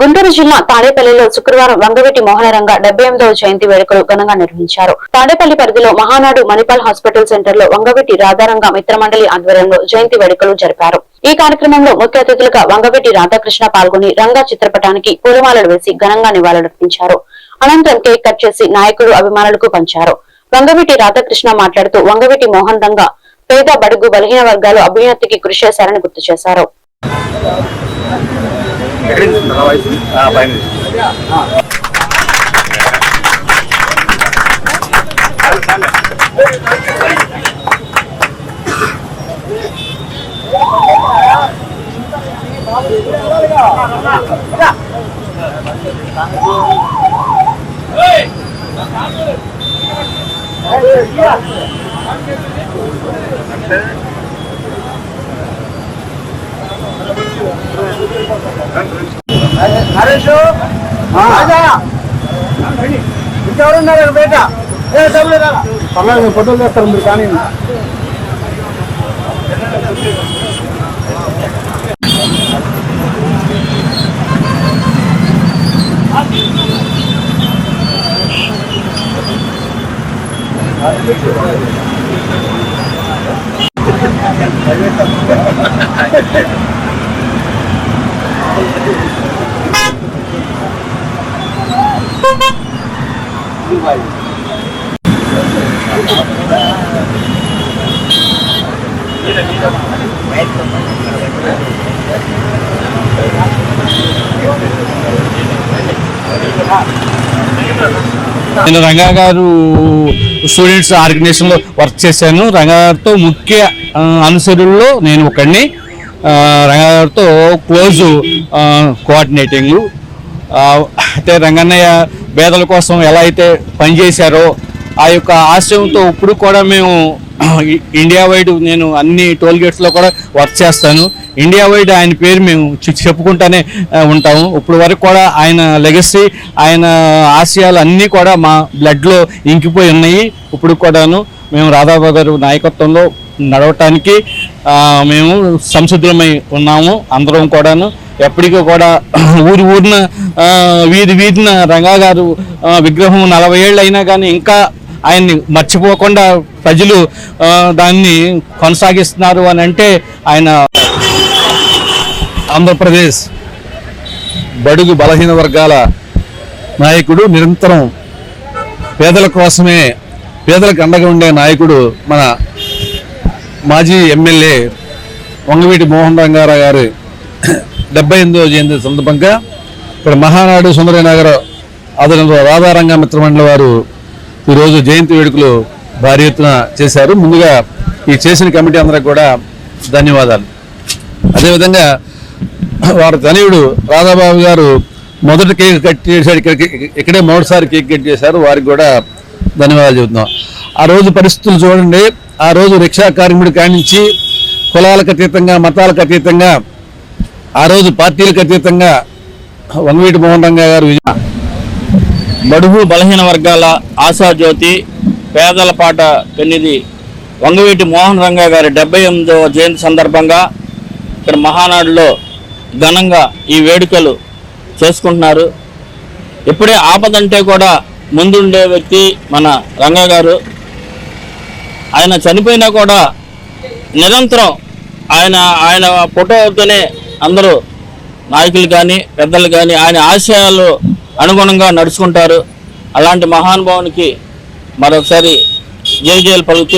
గుంటూరు జిల్లా తాడేపల్లిలో శుక్రవారం వంగవీటి మోహనరంగ డెబ్బై ఎనిమిదవ జయంతి వేడుకలు ఘనంగా నిర్వహించారు. తాడేపల్లి పరిధిలో మహానాడు మణిపాల్ హాస్పిటల్ సెంటర్లో వంగవీటి రాధారంగ మిత్రమండలి ఆధ్వర్యంలో జయంతి వేడుకలు జరిపారు. ఈ కార్యక్రమంలో ముఖ్య అతిథులుగా వంగవీటి రాధాకృష్ణ పాల్గొని రంగా చిత్రపటానికి పూలమాలలు వేసి ఘనంగా నివాళులర్పించారు. అనంతరం కేక్ కట్ చేసి నాయకులు అభిమానులకు పంచారు. వంగవీటి రాధాకృష్ణ మాట్లాడుతూ వంగవీటి మోహన్ రంగ పేద బడుగు బలహీన వర్గాలు అభ్యున్నతికి కృషి చేశారని గుర్తు చేశారు. ఎక్కడికి తీసుకుంటారా వాయిస్ ఆ, పైన నరేష్ ఇంకెవరున్నారు బయట పర్లేదు ఫోటోలు చేస్తారు మీరు కానీ నేను రంగా గారు స్టూడెంట్స్ ఆర్గనైజేషన్లో వర్క్ చేశాను. రంగా గారితో ముఖ్య అనుసరుల్లో నేను ఒకడిని. ఆ, క్లోజ్ కోఆర్డినేటింగ్ అయితే రంగన్నయ్య పేదల కోసం ఎలా అయితే పనిచేశారో ఆ యొక్క ఆశయంతో ఇప్పుడు కూడా మేము ఇండియా వైడ్ నేను అన్ని టోల్ గేట్స్లో కూడా వర్క్ చేస్తాను. ఇండియా వైడ్ ఆయన పేరు మేము చె- చెప్పుకుంటానే ఉంటాము. ఇప్పుడు వరకు కూడా ఆయన లెగసీ ఆయన ఆశయాలు అన్నీ కూడా మా బ్లడ్లో ఇంకిపోయి ఉన్నాయి. ఇప్పుడు కూడాను మేము రాధాబాబు గారు నాయకత్వంలో నడవటానికి మేము సంసిద్ధులమై ఉన్నాము అందరం కూడాను. ఎప్పటికీ కూడా ఊరి ఊరిన వీధి వీధిన రంగా గారు విగ్రహం నలభై ఏళ్ళు అయినా కానీ ఇంకా ఆయన్ని మర్చిపోకుండా ప్రజలు దాన్ని కొనసాగిస్తున్నారు అని అంటే ఆయన ఆంధ్రప్రదేశ్ బడుగు బలహీన వర్గాల నాయకుడు నిరంతరం పేదల కోసమే పేదలకు అండగా ఉండే నాయకుడు మన మాజీ ఎమ్మెల్యే వంగవీటి మోహన్ రంగారావు గారు డెబ్బై ఎనిమిదవ జయంతి సందర్భంగా ఇక్కడ మహానాడు సుందరనగర్ ఆధ్వర్యంలో రాధారంగ మిత్రమండలి వారు ఈరోజు జయంతి వేడుకలు భారీ ఎత్తున చేశారు. ముందుగా ఈ చేసిన కమిటీ అందరికి కూడా ధన్యవాదాలు. అదేవిధంగా వారి తనయుడు రాధాబాబు గారు మొదటి కేక్ కట్ చేశాడు. ఇక్కడికి ఇక్కడే మొదటిసారి కేక్ కట్ చేశారు. వారికి కూడా ధన్యవాదాలు చెబుతున్నాం. ఆ రోజు పరిస్థితులు చూడండి. ఆ రోజు రిక్షా కార్మికుడి కానించి కులాలకు అతీతంగా మతాలకు అతీతంగా ఆ రోజు పార్టీలకు అతీతంగా వంగవీటి మోహన్ రంగా గారు విజయ. బడుగు బలహీన వర్గాల ఆశాజ్యోతి పేదల పాట పెన్నిది వంగవీటి మోహన్ రంగా గారి డెబ్బై ఎనిమిదవ జయంతి సందర్భంగా ఇక్కడ మహానాడులో ఘనంగా ఈ వేడుకలు చేసుకుంటున్నారు. ఇప్పుడే ఆపదంటే కూడా ముందుండే వ్యక్తి మన రంగా గారు. ఆయన చనిపోయినా కూడా నిరంతరం ఆయన ఆయన ఫోటోతోనే అందరూ నాయకులు కానీ పెద్దలు కానీ ఆయన ఆశయాలు అనుగుణంగా నడుచుకుంటారు. అలాంటి మహానుభావునికి మరొకసారి జయజయలు పలుకుతూ